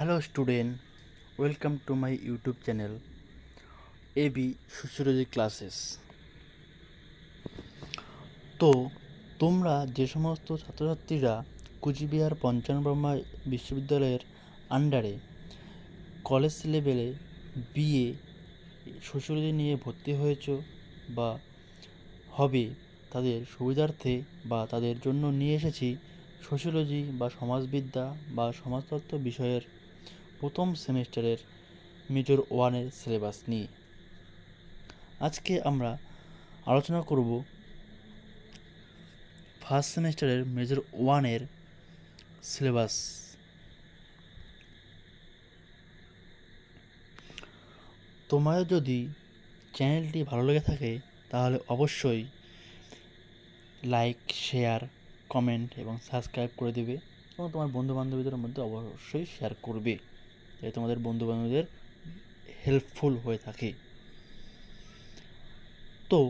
Hello student welcome to my YouTube channel A B sociology classes তো, তোমরা যে সমস্ত ছাত্রছাত্রীরা কুচবিহার পঞ্চানব্রহ্মা বিশ্ববিদ্যালয়ের আন্ডারে কলেজ লেভেলে বিএ সোশিওলজি নিয়ে ভর্তি হয়েছো বা হবে তাদের সুবিধার্থে বা তাদের জন্য নিয়ে এসেছি সোশিওলজি বা সমাজবিদ্যা বা সমাজতত্ত্ব বিষয়ের প্রথম সেমিস্টারের মেজর ওয়ানের সিলেবাস নিয়ে। আজকে আমরা আলোচনা করব ফার্স্ট সেমিস্টারের মেজর ওয়ানের সিলেবাস। তোমার যদি চ্যানেলটি ভালো লেগে থাকে, তাহলে অবশ্যই লাইক, শেয়ার, কমেন্ট এবং সাবস্ক্রাইব করে দেবে এবং তোমার বন্ধু বান্ধবীদের মধ্যে অবশ্যই শেয়ার করবে। যাতে তোমাদের বন্ধু বান্ধবীদের হেল্পফুল হয়ে থাকে। তো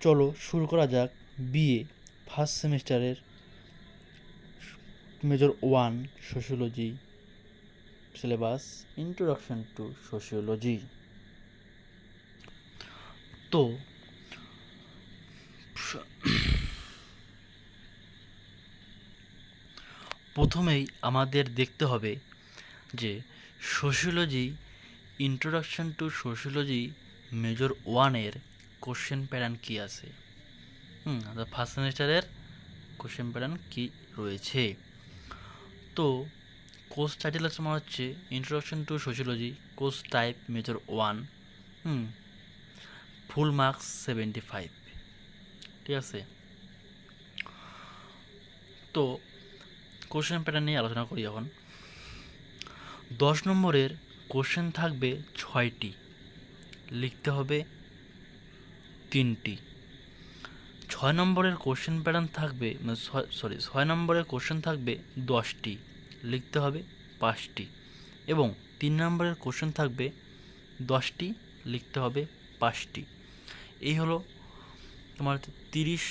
চলো শুরু করা যাক বিএ ফার্স্ট সেমিস্টারের major one sociology syllabus introduction to sociology তো প্রথমেই আমাদের দেখতে হবে যে sociology, introduction to sociology major ওয়ানের কোশ্চেন প্যাটার্ন কী আছে? হুম ফার্স্ট সেমিস্টারের কোশ্চেন প্যাটার্ন কী রয়েছে? তো, কোর্স টাইটেল আছে আমার হচ্ছে, introduction to sociology, course type major one, hmm, full marks seventy five, ঠিক আছে? তো, কোশ্চেন প্যাটার্ন নিয়ে আলোচনা করি এখন। দশ নম্বরের কোশ্চেন থাকবে ছয়টি। লিখতে হবে তিনটি। ছয় নম্বরের কোশ্চেন প্যাটার্ন থাকবে সরি ছয় নম্বরের কোশ্চেন থাকবে দশটি। লিখতে হবে পাঁচটি। এবং তিন নম্বরের কোশ্চেন থাকবে দশটি, লিখতে হবে পাঁচটি। এই হলো তোমার তিরিশ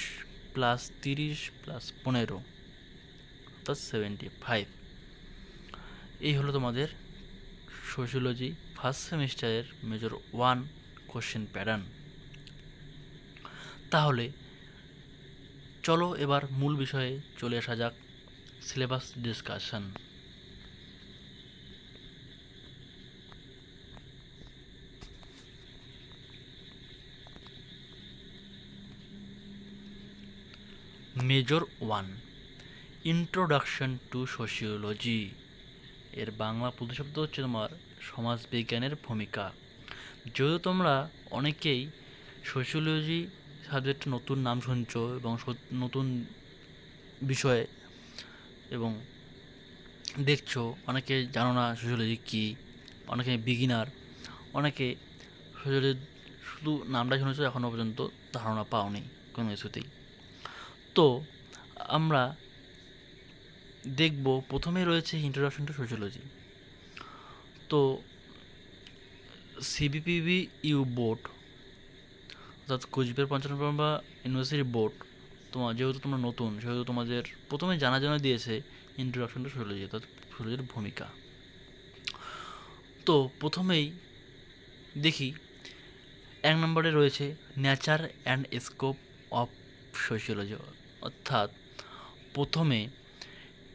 প্লাস তিরিশ প্লাস পনেরো, অর্থাৎ সেভেন্টি ফাইভ এই হলো তোমাদের সোশিওলজি ফার্স্ট সেমিস্টারের মেজর ওয়ান কোশ্চেন প্যাটার্ন তাহলে, চলো এবার মূল বিষয়ে চলে আসা যাক syllabus discussion major one introduction to sociology এর বাংলা প্রতিশব্দ হচ্ছে তোমার সমাজবিজ্ঞানের ভূমিকা। যেহেতু তোমরা অনেকেই সোশিওলজি সাবজেক্ট নতুন নাম শুনছো এবং নতুন বিষয়ে এবং দেখছ, অনেকে জানো না সোশিওলজি কী, অনেকে বিগিনার অনেকে সোশিওলজি শুধু নামটা শুনেছো এখনও পর্যন্ত ধারণা পাওনি কোনো কিছুতেই। তো আমরা দেখব, প্রথমে রয়েছে ইন্ট্রোডাকশন টু সোশিওলজি তো সিবিপিবি ইউ বোর্ড অর্থাৎ কোচবিহার পঞ্চানব্বই ইউনিভার্সিটি বোর্ড তোমার যেহেতু তোমরা নতুন, সেহেতু তোমাদের প্রথমে জানা জানা দিয়েছে ইন্ট্রোডাকশন টু সোশিওলজি অর্থাৎ সোশিওলজির ভূমিকা। তো, প্রথমেই দেখি, এক নম্বরে রয়েছে nature and scope of sociology অর্থাৎ প্রথমে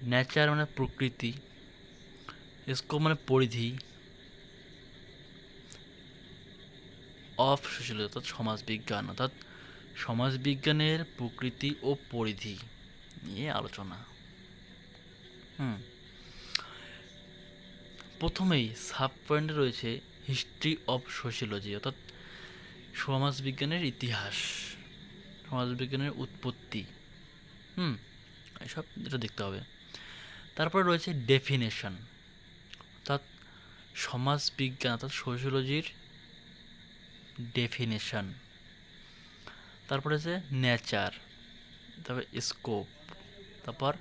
নেচার মানে প্রকৃতি স্কোপ মানে পরিধি অফ সোশিয়োলজি অর্থাৎ সমাজবিজ্ঞান, অর্থাৎ সমাজবিজ্ঞানের প্রকৃতি ও পরিধি নিয়ে আলোচনা। হুম। প্রথমেই সাব পয়েন্টে রয়েছে হিস্ট্রি অফ সোশিয়োলজি অর্থাৎ সমাজবিজ্ঞানের ইতিহাস, সমাজবিজ্ঞানের উৎপত্তি। হুম, এসব এটা দেখতে হবে। তারপরে রয়েছে ডেফিনেশন অর্থাৎ সমাজবিজ্ঞান, অর্থাৎ সোশিওলজির ডেফিনেশন তারপরে আছে নেচার তারপর স্কোপ তারপর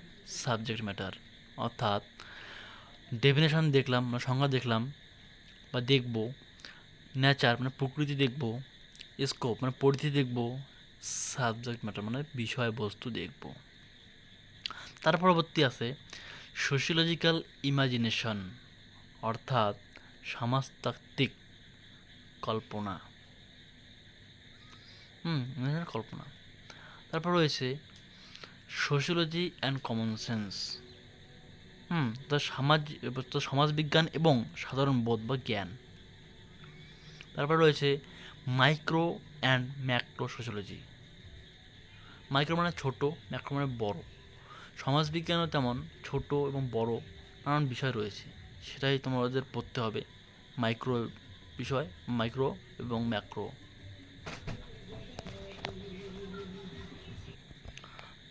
সাবজেক্ট ম্যাটার অর্থাৎ ডেফিনেশন দেখলাম মানে সংজ্ঞা দেখলাম বা দেখব নেচার মানে প্রকৃতি দেখব স্কোপ মানে পরিধি দেখব সাবজেক্ট ম্যাটার মানে বিষয়বস্তু দেখব। তার পরবর্তী আছে সোশিওলজিক্যাল ইমাজিনেশন, অর্থাৎ সমাজতাত্ত্বিক কল্পনা। হুম কল্পনা। তারপর রয়েছে সোশিওলজি অ্যান্ড কমন সেন্স। হুম, তো সমাজ, তো সমাজবিজ্ঞান এবং সাধারণ বোধ বা জ্ঞান। তারপর রয়েছে micro and macro sociology. Micro মানে ছোট, ম্যাক্রো মানে বড়। সমাজবিজ্ঞানও তেমন ছোট এবং বড় নানান বিষয় রয়েছে। সেটাই তোমাদের পড়তে হবে। মাইক্রো বিষয়, মাইক্রো এবং ম্যাক্রো।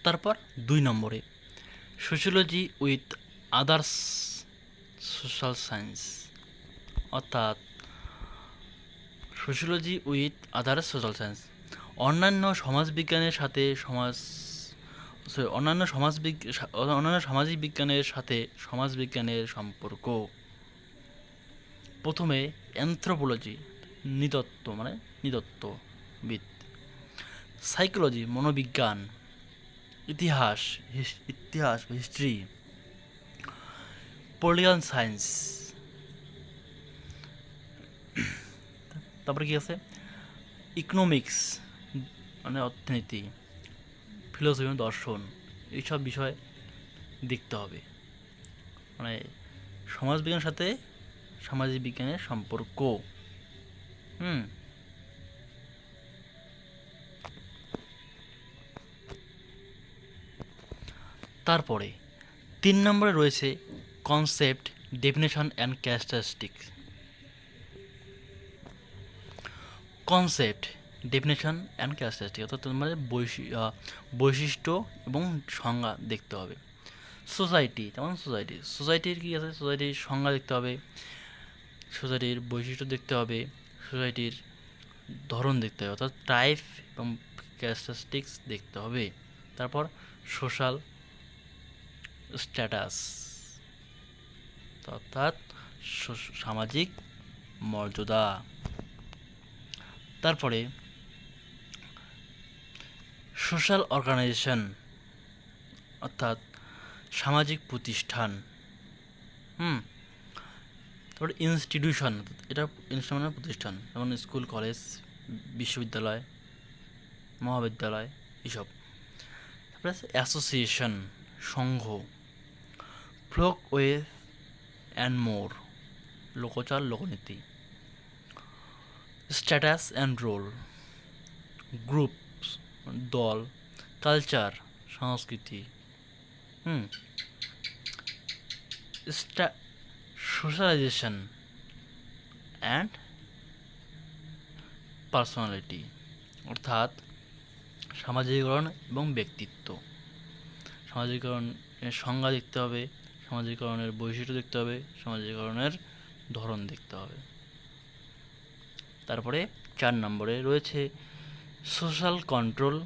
তারপর দুই নম্বরে। Sociology with others social science অর্থাৎ sociology with others social science অন্যান্য সমাজবিজ্ঞানের সাথে সমাজ sorry, অন্যান্য সমাজ অন্যান্য সামাজিক বিজ্ঞানের সাথে সমাজ বিজ্ঞানের সম্পর্ক। প্রথমে অ্যান্থ্রোপোলজি নৃতত্ত্ব মানে নৃতত্ত্ববিদ সাইকোলজি মনোবিজ্ঞান ইতিহাস হিস- ইতিহাস হিস্ট্রি পলিটিক্যাল সায়েন্স তারপরে কি আছে? ইকোনমিক্স মানে অর্থনীতি। ফিলোসফি মানে দর্শন, এইসব বিষয় দেখতে হবে। মানে সমাজবিজ্ঞানের সাথে সামাজিক বিজ্ঞানের সম্পর্ক। হুম? তারপরে তিন নম্বরে রয়েছে concept definition and characteristics concept definition and characteristic অর্থাৎ তোমাদের বৈশি- বৈশিষ্ট্য এবং সংজ্ঞা দেখতে হবে। সোসাইটি যেমন সোসাইটি সোসাইটির কী আছে? সোসাইটির সংজ্ঞা দেখতে হবে সোসাইটির বৈশিষ্ট্য দেখতে হবে সোসাইটির ধরন দেখতে হবে, অর্থাৎ টাইপ এবং ক্যারেক্টারিস্টিক্স দেখতে হবে। তারপর সোশ্যাল স্ট্যাটাস অর্থাৎ সামাজিক মর্যাদা। তারপরে সোশ্যাল অর্গানাইজেশন, অর্থাৎ সামাজিক প্রতিষ্ঠান, হুম? তারপরে ইনস্টিটিউশন, এটা ইনস্টিটিউশন মানে প্রতিষ্ঠান, যেমন স্কুল, কলেজ, বিশ্ববিদ্যালয়, মহাবিদ্যালয় এসব তারপরে আছে অ্যাসোসিয়েশন, সংঘ, ফ্লোক ওয়ে অ্যান্ড মোর লোকচার লোকনীতি, স্ট্যাটাস অ্যান্ড রোল, গ্রুপ। দল কালচার সংস্কৃতি। হুম। স্টা সোশ্যালাইজেশন অ্যান্ড পার্সোনালিটি অর্থাৎ সামাজিকরণ এবং ব্যক্তিত্ব। সামাজিকরণের সংজ্ঞা দেখতে হবে সামাজিকরণের বৈশিষ্ট্য দেখতে হবে সামাজিকরণের ধরন দেখতে হবে। তারপরে চার নম্বরে রয়েছে social control,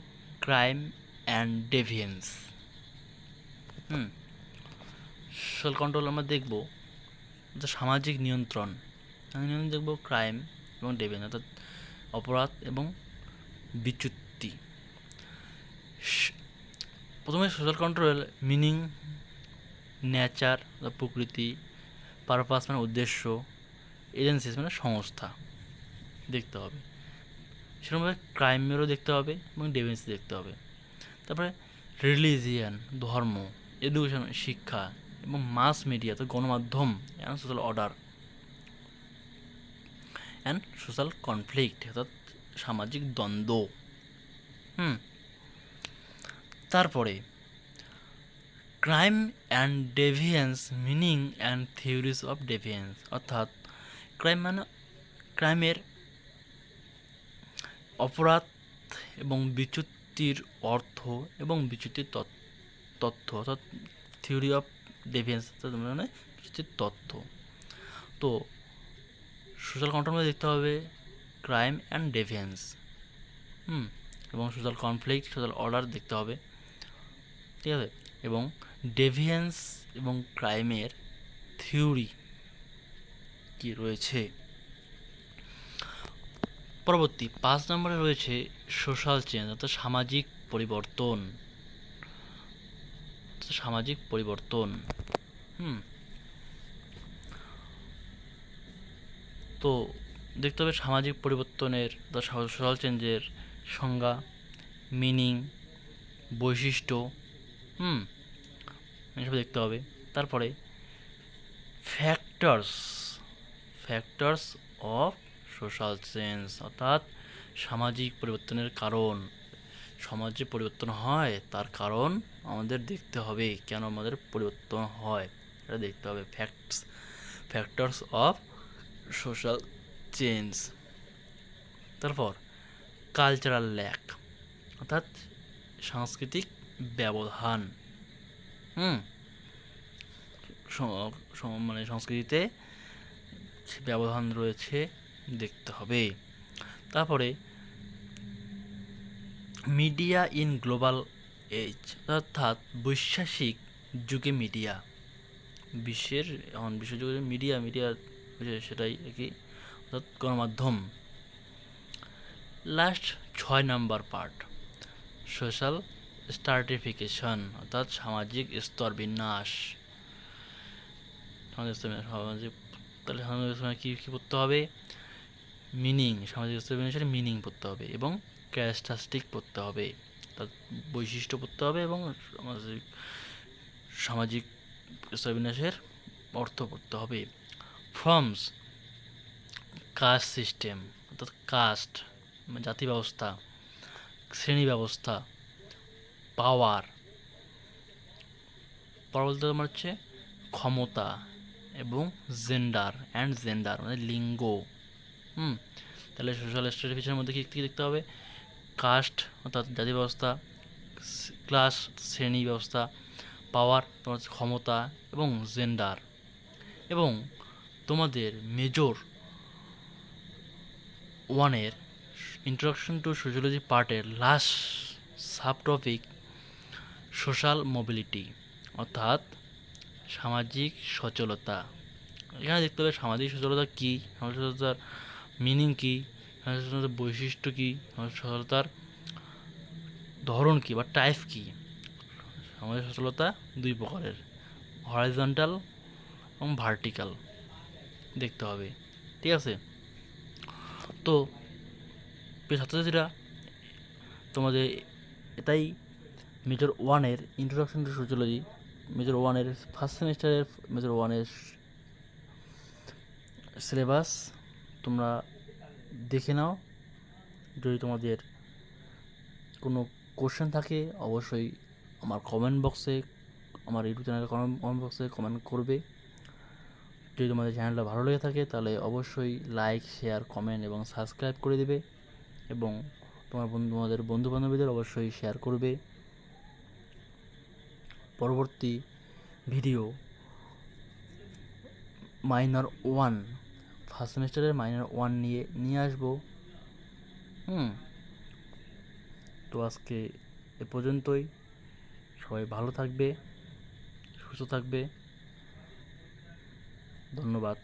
crime and deviance. Hmm, social control আমরা দেখব যে সামাজিক নিয়ন্ত্রণ নিয়ন্ত্রণ দেখব ক্রাইম এবং ডেভিয়েন্স, অর্থাৎ অপরাধ এবং বিচ্যুতি। প্রথমে সোশ্যাল কন্ট্রোল মিনিং, নেচার প্রকৃতি, পারপাস মানে উদ্দেশ্য, এজেন্সিস মানে সংস্থা, দেখতে হবে। সেরকমভাবে ক্রাইমেরও দেখতে হবে এবং ডেভেন্স দেখতে হবে। তারপরে রিলিজিয়ান, ধর্ম, এডুকেশন, শিক্ষা এবং মাস মিডিয়া, তো গণমাধ্যম and social order and social conflict অর্থাৎ সামাজিক দ্বন্দ্ব। হুম। তারপরে crime and deviance meaning and theories of deviance অর্থাৎ ক্রাইম মানে ক্রাইমের অপরাধ এবং বিচ্যুতির অর্থ এবং বিচ্যুতির তথ্য অর্থাৎ থিওরি অফ ডেভিয়েন্স মানে বিচ্যুতির তথ্য। তো সোশ্যাল কন্ট্রোল দেখতে হবে ক্রাইম অ্যান্ড ডেভিয়েন্স হুম, এবং সোশ্যাল কনফ্লিক্ট সোশ্যাল অর্ডার দেখতে হবে, ঠিক আছে? এবং ডেভিয়েন্স এবং ক্রাইমের থিওরি কি রয়েছে? পরবর্তী পাঁচ নম্বরে রয়েছে সোশ্যাল চেঞ্জ, অর্থাৎ সামাজিক পরিবর্তন। সামাজিক পরিবর্তন। হুম। তো দেখতে হবে সামাজিক পরিবর্তনের সোশ্যাল চেঞ্জের সংজ্ঞা, মিনিং, বৈশিষ্ট্য। হুম। এসব দেখতে হবে। তারপরে factors factors of social change অর্থাৎ সামাজিক পরিবর্তনের কারণ। সমাজে পরিবর্তন হয়, তার কারণ আমাদের দেখতে হবে কেন আমাদের পরিবর্তন হয়। এটা দেখতে হবে। Facts factors of social change তারপর কালচারাল ল্যাক অর্থাৎ সাংস্কৃতিক ব্যবধান। হুম? মানে সংস্কৃতিতে ব্যবধান রয়েছে। দেখতে হবে। তারপরে, মিডিয়া ইন গ্লোবাল এজ, অর্থাৎ বৈশ্বাসিক যুগে মিডিয়া। বিশ্বের, এখন বিশ্বযুগে মিডিয়া মিডিয়া সেটাই আর কি, অর্থাৎ গণমাধ্যম। লাস্ট ছয় নাম্বার পার্ট, সোশ্যাল স্টার্টিফিকেশন অর্থাৎ সামাজিক স্তর বিন্যাস। সামাজিক তাহলে কী কী পড়তে হবে? মিনিং সামাজিক স্তর মিনিং পড়তে হবে এবং ক্যারেক্টারিস্টিক পড়তে হবে, তার বৈশিষ্ট্য পড়তে হবে এবং সামাজিক সামাজিক স্তর অর্থ পড়তে হবে। ফর্মস কাস্ট সিস্টেম অর্থাৎ কাস্ট জাতি ব্যবস্থা, শ্রেণি ব্যবস্থা পাওয়ার বলতে তোমার হচ্ছে ক্ষমতা এবং জেন্ডার অ্যান্ড জেন্ডার মানে লিঙ্গ। হুম, তাহলে সোশ্যাল স্ট্রাটিফিকেশনের মধ্যে কী কী দেখতে হবে? কাস্ট অর্থাৎ জাতি ব্যবস্থা ক্লাস শ্রেণি ব্যবস্থা পাওয়ার তোমার ক্ষমতা এবং জেন্ডার এবং তোমাদের মেজর ওয়ানের ইন্ট্রোডাকশন টু সোশ্যোলজি পার্টের last sub topic social mobility অর্থাৎ সামাজিক সচলতা। এখানে দেখতে হবে সামাজিক সচলতা কী? সামাজিক সচলতার মিনিং কী? সামাজিক বৈশিষ্ট্য কী? সচলতার ধরন কী? বা টাইপ কী? সামাজিক সচলতা দুই প্রকারের। হরাইজন্টাল এবং ভার্টিক্যাল দেখতে হবে। ঠিক আছে? তো ছাত্রছাত্রীরা, তোমাদের এটাই মেজর ওয়ানের ইন্ট্রোডাকশন টু সোশ্যোলজি মেজর ওয়ানের ফার্স্ট সেমিস্টারের মেজর ওয়ানের সিলেবাস তোমরা দেখে নাও। যদি তোমাদের কোনো কোশ্চেন থাকে, অবশ্যই আমার কমেন্ট বক্সে আমার ইউটিউব চ্যানেলের কমেন্ট বক্সে কমেন্ট করবে। যদি তোমাদের চ্যানেলটা ভালো লেগে থাকে, তাহলে অবশ্যই লাইক শেয়ার কমেন্ট এবং সাবস্ক্রাইব করে দেবে এবং তোমার বন্ধু, তোমাদের বন্ধু বান্ধবীদের অবশ্যই শেয়ার করবে। পরবর্তী ভিডিও মাইনর ওয়ান ফার্স্ট সেমিস্টারের মাইনার ওয়ান নিয়ে নিয়ে আসব। হুম। তো আজকে এ পর্যন্তই। সবাই ভালো থাকবে, সুস্থ থাকবে। ধন্যবাদ।